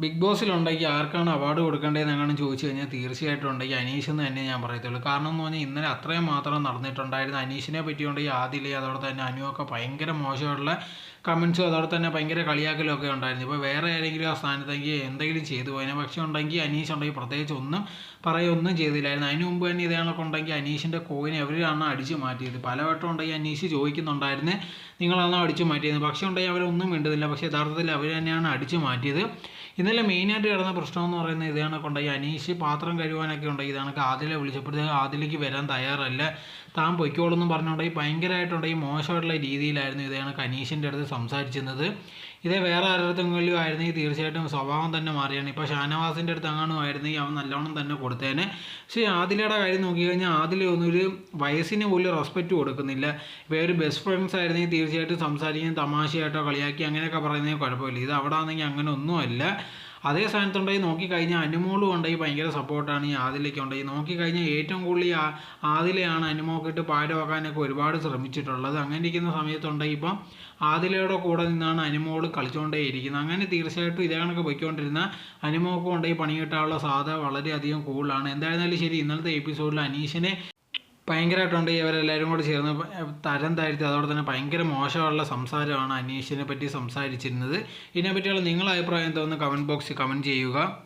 Big ബോസിൽ ബോസിലുണ്ടെങ്കിൽ ആർക്കാണ് award കൊടുക്കേണ്ടതെന്ന് അങ്ങനെ ചോദിച്ചു കഴിഞ്ഞാൽ തീർച്ചയായിട്ടും ഉണ്ടെങ്കിൽ അനീഷ് എന്ന് തന്നെ ഞാൻ പറയത്തുള്ളൂ. കാരണം എന്ന് പറഞ്ഞാൽ ഇന്നലെ അത്രയും മാത്രം നടന്നിട്ടുണ്ടായിരുന്നു. അനീഷിനെ പറ്റിയുണ്ടെങ്കിൽ ആദിലെ അതോടെ തന്നെ അനുവൊക്കെ ഭയങ്കര മോശമുള്ള കമൻസും അതോടെ തന്നെ ഭയങ്കര കളിയാക്കലും ഒക്കെ ഉണ്ടായിരുന്നു. ഇപ്പോൾ വേറെ ആരെങ്കിലും ആ സ്ഥാനത്തെങ്കിൽ എന്തെങ്കിലും ചെയ്തു പോയതിനെ പക്ഷേ ഉണ്ടെങ്കിൽ അനീഷ് ഉണ്ടെങ്കിൽ പ്രത്യേകിച്ച് ഒന്നും പറയുകയൊന്നും ചെയ്തില്ലായിരുന്നു. അതിന് മുമ്പ് തന്നെ ഇതേണൊക്കെ ഉണ്ടെങ്കിൽ അനീഷിന്റെ കോയിനെ എവരാണ് അടിച്ചു മാറ്റിയത്. പലവട്ടം ഉണ്ടെങ്കിൽ അനീഷ് ചോദിക്കുന്നുണ്ടായിരുന്നു നിങ്ങളാണോ അടിച്ചു മാറ്റിയത്? പക്ഷേ ഉണ്ടെങ്കിൽ അവരൊന്നും വേണ്ടതില്ല പക്ഷേ യഥാർത്ഥത്തിൽ അവർ തന്നെയാണ് അടിച്ചു മാറ്റിയത്. ഇന്നലെ മെയിനായിട്ട് കിടന്ന പ്രശ്നം എന്ന് പറയുന്നത് ഇത് കണക്കുണ്ടായി അനീഷ് പാത്രം കഴുകാനൊക്കെ ഉണ്ട് ഇത് കണക്ക് ആദിലെ വിളിച്ചപ്പോഴത്തേക്ക് ആദിലേക്ക് വരാൻ തയ്യാറല്ല. താൻ പൊയ്ക്കോളെന്നും പറഞ്ഞുകൊണ്ടെങ്കിൽ ഭയങ്കരമായിട്ടുണ്ടെങ്കിൽ മോശമായിട്ടുള്ള രീതിയിലായിരുന്നു ഇത് കണക്ക് അനീഷിന്റെ അടുത്ത് സംസാരിച്ചിരുന്നത്. ഇതേ വേറെ ആരുടെ ആയിരുന്നെങ്കിൽ തീർച്ചയായിട്ടും സ്വഭാവം തന്നെ മാറിയാണ്. ഇപ്പോൾ ഷാനവാസിന്റെ അടുത്ത് അങ്ങാനും ആയിരുന്നെങ്കിൽ അവൻ നല്ലോണം തന്നെ കൊടുത്തേനെ. പക്ഷേ ആദിലയുടെ കാര്യം നോക്കിക്കഴിഞ്ഞാൽ ആദിലെ ഒന്നും ഒരു വയസ്സിന് പോലും റെസ്പെക്റ്റ് കൊടുക്കുന്നില്ല. ഇപ്പോൾ ഒരു ബെസ്റ്റ് ഫ്രണ്ട്സ് ആയിരുന്നെങ്കിൽ തീർച്ചയായിട്ടും സംസാരിക്കാൻ തമാശയായിട്ടോ കളിയാക്കി അങ്ങനെയൊക്കെ പറയുന്നതിന് കുഴപ്പമില്ല. ഇത് അവിടെ ആണെങ്കിൽ അങ്ങനെ ഒന്നുമല്ല. അതേ സ്ഥാനത്തുണ്ടെങ്കിൽ നോക്കിക്കഴിഞ്ഞാൽ അനുമോളും ഉണ്ടെങ്കിൽ ഭയങ്കര സപ്പോർട്ടാണ് ഈ ആദിലേക്ക് ഉണ്ടെങ്കിൽ. നോക്കിക്കഴിഞ്ഞാൽ ഏറ്റവും കൂടുതൽ ആദിലയാണ് അനുമോക്കിട്ട് പാരമാക്കാനൊക്കെ ഒരുപാട് ശ്രമിച്ചിട്ടുള്ളത്. അങ്ങനെ ഇരിക്കുന്ന സമയത്തുണ്ടെങ്കിൽ ഇപ്പം ആദിലയുടെ കൂടെ നിന്നാണ് അനുമോൾ കളിച്ചുകൊണ്ടേ ഇരിക്കുന്നത്. അങ്ങനെ തീർച്ചയായിട്ടും ഇതേ കണക്ക് പൊയ്ക്കൊണ്ടിരുന്ന അനുമോക്കും ഉണ്ടെങ്കിൽ പണി കിട്ടാനുള്ള സാധ്യത വളരെയധികം കൂടുതലാണ്. എന്തായിരുന്നാലും ശരി ഇന്നലത്തെ എപ്പിസോഡിൽ അനീഷിനെ ഭയങ്കരമായിട്ടുണ്ട് ഇവരെല്ലാവരും കൂടെ ചേർന്ന് തരം താഴ്ത്തി അതോടെ തന്നെ ഭയങ്കര മോശമുള്ള സംസാരമാണ് അനീഷിനെ പറ്റി സംസാരിച്ചിരുന്നത്. ഇതിനെപ്പറ്റിയുള്ള നിങ്ങളുടെ അഭിപ്രായം എന്താണെന്ന് കമന്റ് ബോക്സിൽ കമന്റ് ചെയ്യുക.